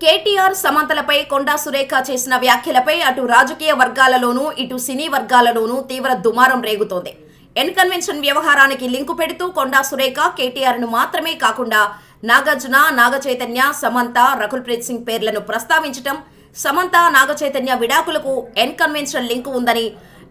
కేటీఆర్ సమంతలపై కొండా సురేఖ చేసిన వ్యాఖ్యలపై అటు రాజకీయ వర్గాలలోనూ ఇటు సినీ వర్గాలలోనూ తీవ్ర దుమారం రేగుతోంది. ఎన్కన్వెన్షన్ వ్యవహారానికి లింకు పెడుతూ కొండా సురేఖ కేటీఆర్ను మాత్రమే కాకుండా నాగార్జున నాగచైతన్య సమంత రకుల్ ప్రీత్ సింగ్ పేర్లను ప్రస్తావించటం సమంత నాగచైతన్య విడాకులకు ఎన్కన్వెన్షన్ లింకు ఉందని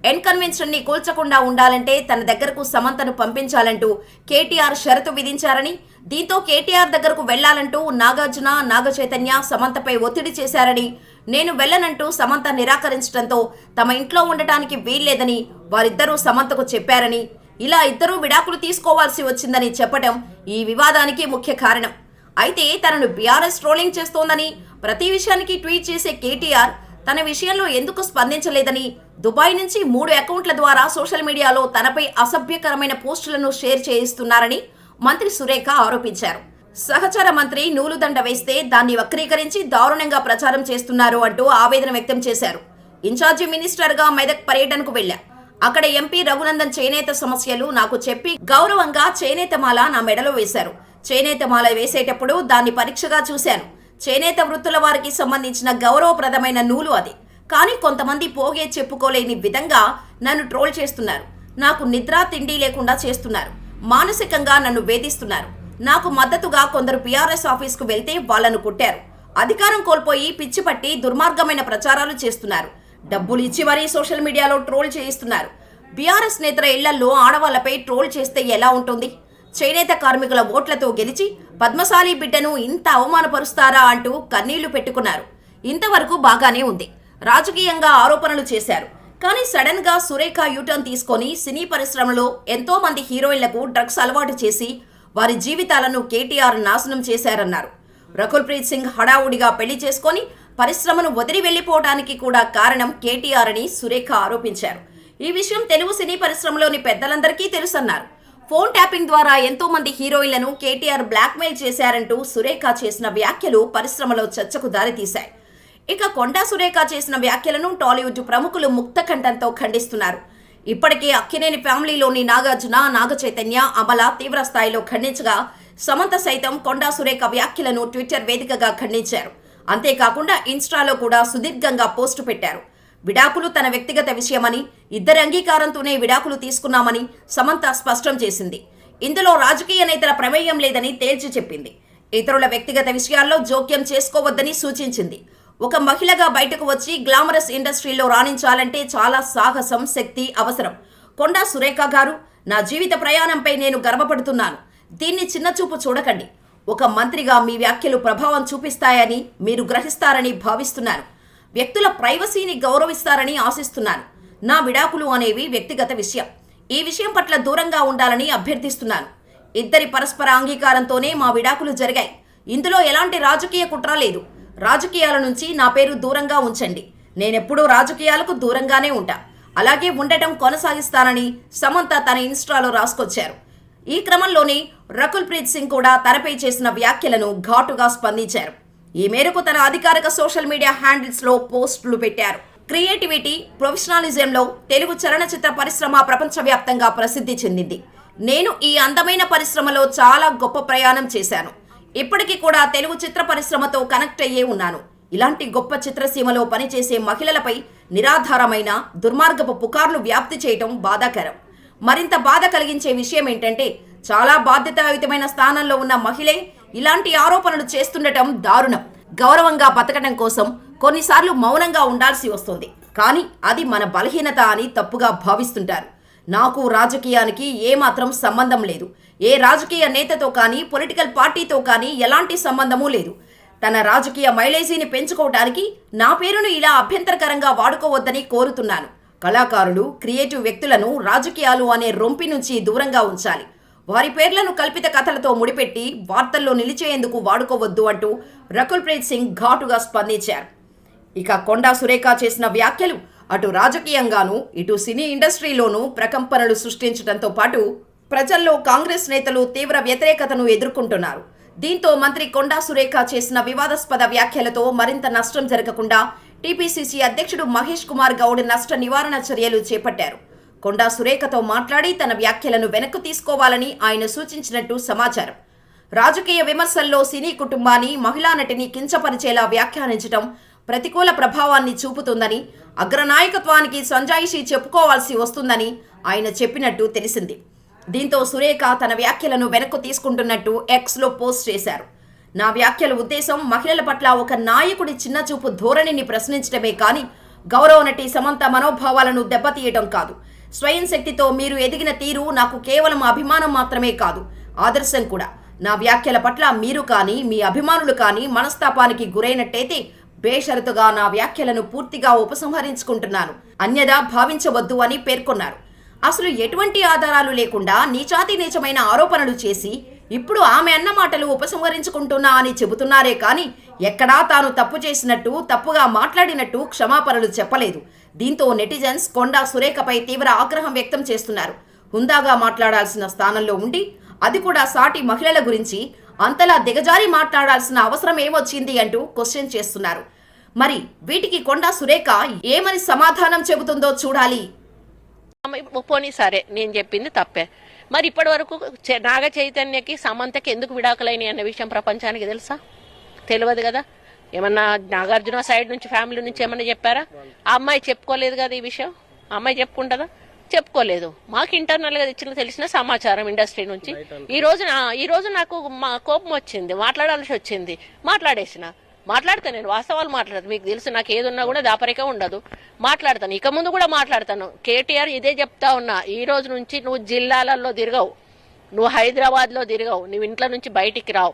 ఎన్కన్వెన్షన్ని కూల్చకుండా ఉండాలంటే తన దగ్గరకు సమంతను పంపించాలంటూ కేటీఆర్ షరతు విధించారని దీంతో కేటీఆర్ దగ్గరకు వెళ్ళాలంటూ నాగార్జున నాగచైతన్య సమంతపై ఒత్తిడి చేశారని నేను వెళ్ళనంటూ సమంత నిరాకరించడంతో తమ ఇంట్లో ఉండటానికి వీల్లేదని వారిద్దరూ సమంతకు చెప్పారని ఇలా ఇద్దరూ విడాకులు తీసుకోవాల్సి వచ్చిందని చెప్పడం ఈ వివాదానికి ముఖ్య కారణం. అయితే తనను బీఆర్ఎస్ ట్రోలింగ్ చేస్తోందని ప్రతి విషయానికి ట్వీట్ చేసే కేటీఆర్ తన విషయంలో ఎందుకు స్పందించలేదని దుబాయ్ నుంచి మూడు అకౌంట్ల ద్వారా సోషల్ మీడియాలో తనపై అసభ్యకరమైన పోస్టులను షేర్ చేయిస్తున్నారని మంత్రి సురేఖ ఆరోపించారు. సహచర మంత్రి నూలుదండ వేస్తే దాన్ని వక్రీకరించి దారుణంగా ప్రచారం చేస్తున్నారు అంటూ ఆవేదన వ్యక్తం చేశారు. ఇన్ఛార్జి మినిస్టర్గా మెదక్ పర్యటనకు వెళ్ళా. అక్కడ ఎంపీ రఘునందన్ చేనేత సమస్యలు నాకు చెప్పి గౌరవంగా చేనేత మాల నా మెడలో వేశారు. చేనేత మాల వేసేటప్పుడు దాన్ని పరీక్షగా చూశాను. చేనేత వృత్తుల వారికి సంబంధించిన గౌరవప్రదమైన నూలు అది. కానీ కొంతమంది పోగే చెప్పుకోలేని విధంగా నన్ను ట్రోల్ చేస్తున్నారు. నాకు నిద్ర తిండి లేకుండా చేస్తున్నారు. మానసికంగా నన్ను వేధిస్తున్నారు. నాకు మద్దతుగా కొందరు పీఆర్ఎస్ ఆఫీస్కు వెళ్తే వాళ్ళను కొట్టారు. అధికారం కోల్పోయి పిచ్చి పట్టి దుర్మార్గమైన ప్రచారాలు చేస్తున్నారు. డబ్బులు ఇచ్చి మరీ సోషల్ మీడియాలో ట్రోల్ చేయిస్తున్నారు. బీఆర్ఎస్ నేతల ఇళ్ళలో ఆడవాళ్ళపై ట్రోల్ చేస్తే ఎలా ఉంటుంది? చేనేత కార్మికుల ఓట్లతో గెలిచి పద్మశాలి బిడ్డను ఇంత అవమానపరుస్తారా అంటూ కన్నీళ్ళు పెట్టుకున్నారు. ఇంతవరకు బాగానే ఉంది. రాజకీయంగా ఆరోపణలు చేశారు. కానీ సడన్గా సురేఖ యూటర్న్ తీసుకొని సినీ పరిశ్రమలో ఎంతో మంది హీరోయిన్లకు డ్రగ్స్ అలవాటు చేసి వారి జీవితాలను కేటీఆర్ నాశనం చేశారన్నారు. రకుల్ ప్రీత్ సింగ్ హడావుడిగా పెళ్ళి చేసుకొని పరిశ్రమను వదిలి వెళ్ళిపోవడానికి కూడా కారణం కేటీఆర్ అని సురేఖ ఆరోపించారు. ఈ విషయం తెలుగు సినీ పరిశ్రమలోని పెద్దలందరికీ తెలుసన్నారు. ఫోన్ ట్యాపింగ్ ద్వారా ఎంతో మంది హీరోయిన్లను కేటీఆర్ బ్లాక్మెయిల్ చేశారంటూ సురేఖ చేసిన వ్యాఖ్యలు పరిశ్రమలో చర్చకు దారితీశాయి. ఇక కొండా సురేఖ చేసిన వ్యాఖ్యలను టాలీవుడ్ ప్రముఖులు ముక్తకంఠంతో ఖండిస్తున్నారు. ఇప్పటికే అక్కినేని ఫ్యామిలీలోని నాగార్జున నాగ చైతన్య అమల తీవ్ర స్థాయిలో ఖండించగా సమంత సైతం కొండా సురేఖ వ్యాఖ్యలను ట్విట్టర్ వేదికగా ఖండించారు. అంతేకాకుండా ఇన్స్టాలో కూడా సుదీర్ఘంగా పోస్టు పెట్టారు. విడాకులు తన వ్యక్తిగత విషయమని ఇద్దరి అంగీకారంతోనే విడాకులు తీసుకున్నామని సమంత స్పష్టం చేసింది. ఇందులో రాజకీయ నేతల ప్రమేయం లేదని తేల్చి చెప్పింది. ఇతరుల వ్యక్తిగత విషయాల్లో జోక్యం చేసుకోవద్దని సూచించింది. ఒక మహిళగా బయటకు వచ్చి గ్లామరస్ ఇండస్ట్రీలో రాణించాలంటే చాలా సాహసం శక్తి అవసరం. కొండా సురేఖ గారు నా జీవిత ప్రయాణంపై నేను గర్వపడుతున్నాను. దీన్ని చిన్నచూపు చూడకండి. ఒక మంత్రిగా మీ వ్యాఖ్యలు ప్రభావం చూపిస్తాయని మీరు గ్రహిస్తారని భావిస్తున్నాను. వ్యక్తుల ప్రైవసీని గౌరవిస్తారని ఆశిస్తున్నాను నా విడాకులు అనేవి వ్యక్తిగత విషయం. ఈ విషయం పట్ల దూరంగా ఉండాలని అభ్యర్థిస్తున్నాను ఇద్దరి పరస్పర అంగీకారంతోనే మా విడాకులు జరిగాయి. ఇందులో ఎలాంటి రాజకీయ కుట్ర లేదు. రాజకీయాల నుంచి నా పేరు దూరంగా ఉంచండి. నేనెప్పుడూ రాజకీయాలకు దూరంగానే ఉంటా. అలాగే ఉండటం కొనసాగిస్తానని సమంత తన ఇన్స్టాలో రాసుకొచ్చారు. ఈ క్రమంలోనే రకుల్ ప్రీత్ సింగ్ కూడా తనపై చేసిన వ్యాఖ్యలను ఘాటుగా స్పందించారు. ఈ మేరకు తన అధికారిక సోషల్ మీడియా హ్యాండిల్స్లో పోస్టులు పెట్టారు. క్రియేటివిటీ ప్రొఫెషనలిజంలో తెలుగు చలనచిత్ర పరిశ్రమ ప్రపంచవ్యాప్తంగా ప్రసిద్ధి చెందింది. నేను ఈ అందమైన పరిశ్రమలో చాలా గొప్ప ప్రయాణం చేశాను. ఇప్పటికీ కూడా తెలుగు చిత్ర పరిశ్రమతో కనెక్ట్ అయ్యే ఉన్నాను. ఇలాంటి గొప్ప చిత్రసీమలో పనిచేసే మహిళలపై నిరాధారమైన దుర్మార్గపు పుకార్లు వ్యాప్తి చేయటం బాధాకరం. మరింత బాధ కలిగించే విషయం ఏంటంటే చాలా బాధ్యతాయుతమైన స్థానంలో ఉన్న మహిళే ఇలాంటి ఆరోపణలు చేస్తుండటం దారుణం. గౌరవంగా బతకడం కోసం కొన్నిసార్లు మౌనంగా ఉండాల్సి వస్తుంది. కానీ అది మన బలహీనత అని తప్పుగా భావిస్తుంటారు. నాకు రాజకీయానికి ఏమాత్రం సంబంధం లేదు. ఏ రాజకీయ నేతతో కానీ పొలిటికల్ పార్టీతో కానీ ఎలాంటి సంబంధమూ లేదు. తన రాజకీయ మైలేజీని పెంచుకోవటానికి నా పేరును ఇలా అభ్యంతరకరంగా వాడుకోవద్దని కోరుతున్నాను. కళాకారులు క్రియేటివ్ వ్యక్తులను రాజకీయాలు అనే రొంపి నుంచి దూరంగా ఉంచాలి. వారి పేర్లను కల్పిత కథలతో ముడిపెట్టి వార్తల్లో నిలిచేందుకు వాడుకోవద్దు అంటూ రకుల్ ప్రీత్ సింగ్ ఘాటుగా స్పందించారు. ఇక కొండా సురేఖ చేసిన వ్యాఖ్యలు అటు రాజకీయంగానూ ఇటు సినీ ఇండస్ట్రీలోనూ ప్రకంపనలు సృష్టించడంతో పాటు ప్రజల్లో కాంగ్రెస్ నేతలు తీవ్ర వ్యతిరేకతను ఎదుర్కొంటున్నారు. దీంతో మంత్రి కొండా సురేఖ చేసిన వివాదాస్పద వ్యాఖ్యలతో మరింత నష్టం జరగకుండా టీపీసీసీ అధ్యక్షుడు మహేష్ కుమార్ గౌడ్ నష్ట నివారణ చర్యలు చేపట్టారు. కొండా సురేఖతో మాట్లాడి తన వ్యాఖ్యలను వెనక్కు తీసుకోవాలని ఆయన సూచించినట్టు సమాచారం. రాజకీయ విమర్శల్లో సినీ కుటుంబాన్ని మహిళా నటిని కించపరిచేలా వ్యాఖ్యానించడం ప్రతికూల ప్రభావాన్ని చూపుతుందని అగ్రనాయకత్వానికి సంజాయిషి చెప్పుకోవాల్సి వస్తుందని ఆయన చెప్పినట్టు తెలిసింది. దీంతో సురేఖ తన వ్యాఖ్యలను వెనక్కు తీసుకుంటున్నట్టు ఎక్స్లో పోస్ట్ చేశారు. నా వ్యాఖ్యల ఉద్దేశం మహిళల పట్ల ఒక నాయకుడి చిన్నచూపు ధోరణిని ప్రశ్నించడమే కానీ గౌరవ నటి సమంత మనోభావాలను దెబ్బతీయటం కాదు. స్వయం శక్తితో మీరు ఎదిగిన తీరు నాకు కేవలం అభిమానం మాత్రమే కాదు ఆదర్శం కూడా. నా వ్యాఖ్యల పట్ల మీరు కానీ మీ అభిమానులు కానీ మనస్తాపానికి గురైనట్టయితే బేషరతుగా నా వ్యాఖ్యలను పూర్తిగా ఉపసంహరించుకుంటున్నాను. అన్యదా భావించవద్దు అని పేర్కొన్నారు. అసలు ఎటువంటి ఆధారాలు లేకుండా నీచాతి నీచమైన ఆరోపణలు చేసి ఇప్పుడు ఆమె అన్న మాటలు ఉపసంహరించుకుంటున్నా అని చెబుతున్నారే కానీ ఎక్కడా తాను తప్పు చేసినట్టు తప్పుగా మాట్లాడినట్టు క్షమాపణలు చెప్పలేదు. దీంతో నెటిజన్స్ కొండా సురేఖపై తీవ్ర ఆగ్రహం వ్యక్తం చేస్తున్నారు. హుందాగా మాట్లాడాల్సిన స్థానంలో ఉండి అది కూడా సాటి మహిళల గురించి అంతలా దిగజారి మాట్లాడాల్సిన అవసరం ఏమొచ్చింది అంటూ క్వశ్చన్ చేస్తున్నారు. మరి వీటికి కొండా సురేఖ ఏమని సమాధానం చెబుతుందో చూడాలి. పోనీ సరే నేను చెప్పింది తప్పే. మరి ఇప్పటి వరకు నాగ చైతన్యకి సమంతకి ఎందుకు విడాకులైన అన్న విషయం ప్రపంచానికి తెలుసా? తెలియదు కదా? ఏమన్నా నాగార్జున సైడ్ నుంచి ఫ్యామిలీ నుంచి ఏమన్నా చెప్పారా? ఆ అమ్మాయి చెప్పుకోలేదు కదా ఈ విషయం? ఆ అమ్మాయి చెప్పుకుంటుందా? చెప్పుకోలేదు. మాకు ఇంటర్నల్గా ఇచ్చిన తెలిసిన సమాచారం ఇండస్ట్రీ నుంచి. ఈ రోజు ఈ రోజు నాకు మా కోపం వచ్చింది మాట్లాడాల్సి వచ్చింది. మాట్లాడేసిన. మాట్లాడతాను నేను వాస్తవాలు మాట్లాడతాను మీకు తెలుసు నాకు ఏది ఉన్నా కూడా దాపరిక ఉండదు. మాట్లాడతాను. ఇక ముందు కూడా మాట్లాడతాను. కేటీఆర్ ఇదే చెప్తా ఉన్నా. ఈ రోజు నుంచి నువ్వు జిల్లాలలో తిరగవు. నువ్వు హైదరాబాద్లో తిరగవు. నువ్వు ఇంట్లో నుంచి బయటికి రావు.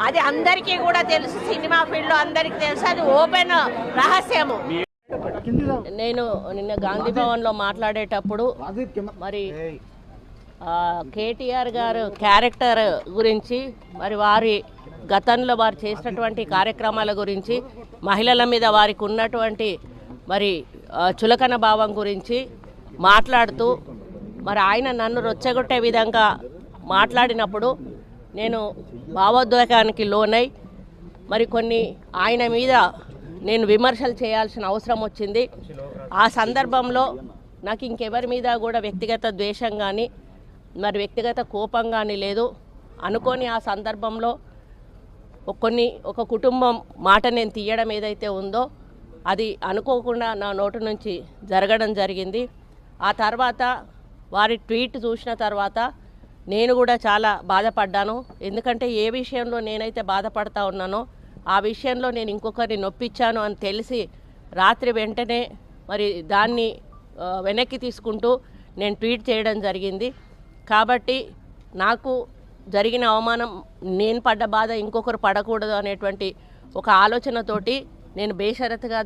అది అందరికీ కూడా తెలుసు. సినిమా ఫీల్డ్లో అందరికీ తెలుసు. అది ఓపెన్ రహస్యము. నేను నిన్న గాంధీ భవన్లో మాట్లాడేటప్పుడు మరి ఆ, కేటీఆర్ గారు క్యారెక్టర్ గురించి మరి వారి గతంలో వారు చేసినటువంటి కార్యక్రమాల గురించి మహిళల మీద వారికి ఉన్నటువంటి మరి చులకన భావం గురించి మాట్లాడుతూ మరి ఆయన నన్ను రొచ్చగొట్టే విధంగా మాట్లాడినప్పుడు నేను భావోద్వేగానికి లోనై మరి కొన్ని ఆయన మీద నేను విమర్శలు చేయాల్సిన అవసరం వచ్చింది. ఆ సందర్భంలో నాకు ఇంకెవరి మీద కూడా వ్యక్తిగత ద్వేషం కానీ మరి వ్యక్తిగత కోపం కానీ లేదు. అనుకోని ఆ సందర్భంలో కొన్ని ఒక కుటుంబం మాట నేను తీయడం ఏదైతే ఉందో అది అనుకోకుండా నా నోటు నుంచి జరగడం జరిగింది. ఆ తర్వాత వారి ట్వీట్ చూసిన తర్వాత నేను కూడా చాలా బాధపడ్డాను. ఎందుకంటే ఏ విషయంలో నేనైతే బాధపడతా ఉన్నానో ఆ విషయంలో నేను ఇంకొకరిని నొప్పించాను అని తెలిసి రాత్రి వెంటనే మరి దాన్ని వెనక్కి తీసుకుంటూ నేను ట్వీట్ చేయడం జరిగింది. కాబట్టి నాకు జరిగిన అవమానం నేను పడ్డ బాధ ఇంకొకరు పడకూడదు అనేటువంటి ఒక ఆలోచనతోటి నేను బేషరతుగా